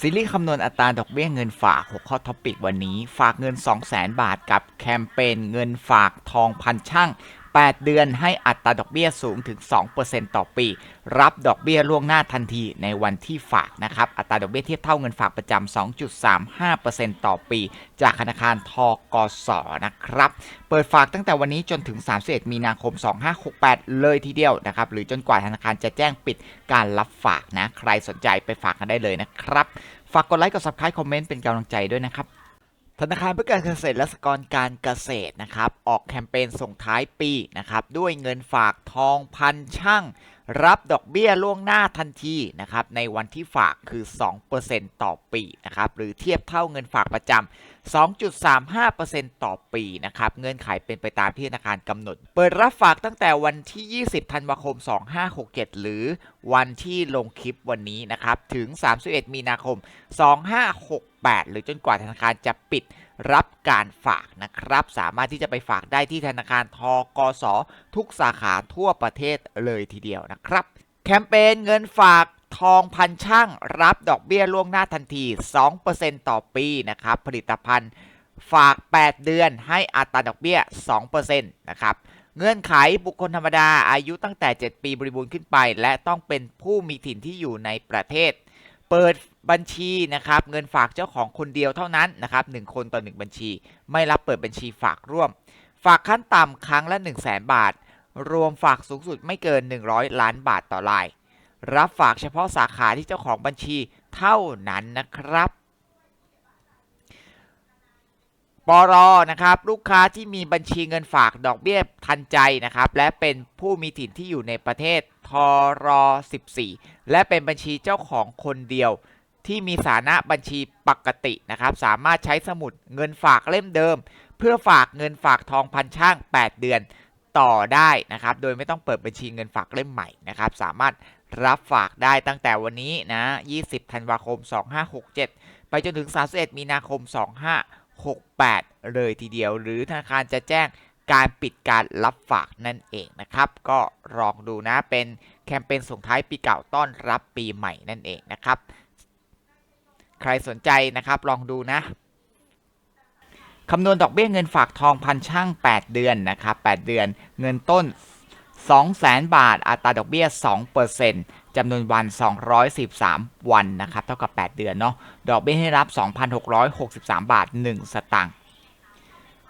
ซีรีส์คำนวณอัตราดอกเบี้ยเงินฝาก 6 ข้อท็อปิกวันนี้ ฝากเงิน 200,000 บาทกับแคมเปญเงินฝากทองพันช่าง 8 เดือนให้อัตราดอกเบี้ยสูงถึง 2%ต่อปี รับดอกเบี้ยล่วงหน้าทันทีในวันที่ฝากนะครับ อัตราดอกเบี้ยเทียบเท่าเงินฝากประจำ 2.35%ต่อปี จากธนาคารทกสนะครับ เปิดฝากตั้งแต่วันนี้จนถึง 31 มีนาคม 2568 เลยทีเดียวนะครับ หรือจนกว่าธนาคารจะแจ้งปิดการรับฝากนะ ใครสนใจไปฝากกันได้เลยนะครับ ฝากกดไลค์กด subscribe คอมเมนต์เป็นกำลังใจด้วยนะครับ ธนาคารเพื่อการเกษตรและสหกรณ์การเกษตรนะครับ ออกแคมเปญส่งท้ายปีนะครับ ด้วยเงินฝากทองพันช่าง รับดอกเบี้ยล่วงหน้าทันทีนะครับ ในวันที่ฝากคือ 2%ต่อปีนะครับ หรือเทียบเท่าเงินฝากประจำ 2.35%ต่อปีนะครับ เงื่อนไขเป็นไปตามที่ธนาคารกำหนด เปิดรับฝากตั้งแต่วันที่ 20 ธันวาคม 2567 หรือวันที่ลงคลิปวันนี้นะครับ ถึง 31 มีนาคม 2568 หรือจนกว่าธนาคารจะปิดรับการฝากนะครับ สามารถที่จะไปฝากได้ที่ธนาคารทกส ทุกสาขาทั่วประเทศเลยทีเดียวนะครับ แคมเปญเงินฝากทองพันช่างรับดอกเบี้ยล่วงหน้าทันที 2%ต่อปีนะครับ ผลิตภัณฑ์ฝาก 8 เดือนให้อัตราดอกเบี้ย 2%นะครับ เงื่อนไขบุคคลธรรมดาอายุตั้งแต่ 7 ปีบริบูรณ์ขึ้นไป และต้องเป็นผู้มีถิ่นที่อยู่ในประเทศ เปิดบัญชีนะครับ เงินฝากเจ้าของคนเดียวเท่านั้นนะครับ1คนต่อ 1 บัญชี ไม่รับเปิดบัญชีฝากร่วม ฝากขั้นต่ำครั้งละ 1 0 0 0 0แบาท รวมฝากสูงสุดไม่เกิน 100 ล้านบาทต่อราย รับฝากเฉพาะสาขาที่เจ้าของบัญชีเท่านั้นนะครับปรนะครับลูกค้าที่มีบัญชีเงินฝากดอกเบี้ยทันใจนะครับและเป็นผู้มีถิ่นที่อยู่ในประเทศทร14 และเป็นบัญชีเจ้าของคนเดียว ที่มีฐานะบัญชีปกตินะครับสามารถใช้สมุดเงินฝากเล่มเดิม เพื่อฝากเงินฝากทองพันช่าง 8 เดือนต่อได้นะครับโดยไม่ต้องเปิดบัญชีเงินฝากเล่มใหม่นะครับสามารถ รับฝากได้ตั้งแต่วันนี้นะ 20 ธันวาคม 2567 ไปจนถึง 31 มีนาคม 2568 เลยทีเดียว หรือธนาคารจะแจ้งการปิดการรับฝากนั่นเองนะครับ ก็ลองดูนะ เป็นแคมเปญส่งท้ายปีเก่าต้อนรับปีใหม่นั่นเองนะครับ ใครสนใจนะครับลองดูนะคำนวณดอกเบี้ยเงินฝากทองพันช่าง 8 เดือนนะครับ 8 เดือน เงินต้น 200,000 บาท อัตราดอกเบี้ย 2%จำนวนวัน 213 วันนะครับ เท่ากับ 8 เดือนเนาะ ดอกเบี้ยให้รับ 2,663 บาท 1 สตางค์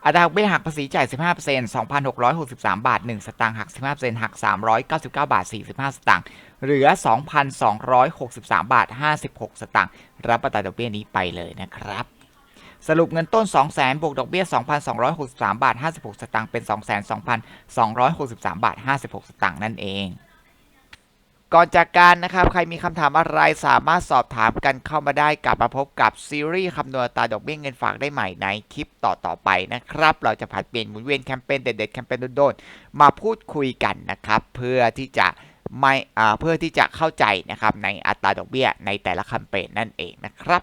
อัตราดอกเบี้ยหักภาษีจ่าย 15% 2,663 บาท 1 สตางค์หัก 15%หัก 399 บาท 45 สตางค์ เหลือ 2,263 บาท 56 สตางค์ รับอัตราดอกเบี้ยนี้ไปเลยนะครับ สรุปเงินต้น 200,000บวกดอกเบี้ย 2,263 บาท 56 สตางค์เป็น222,263 บาท 56 สตางค์นั่นเอง ก่อนจากการนะครับ ใครมีคำถามอะไรสามารถสอบถามกันเข้ามาได้กลับมาพบกับซีรีส์คำนวณตาดอกเบี้ยเงินฝากได้ใหม่ในคลิปต่อๆไปนะครับ เราจะผัดเปลี่ยนหมุนเวียนแคมเปญเด็ดๆแคมเปญโดนๆมาพูดคุยกันนะครับ เพื่อที่จะไม่เพื่อที่จะเข้าใจนะครับในอัตราดอกเบี้ยในแต่ละแคมเปญนั่นเองนะครับ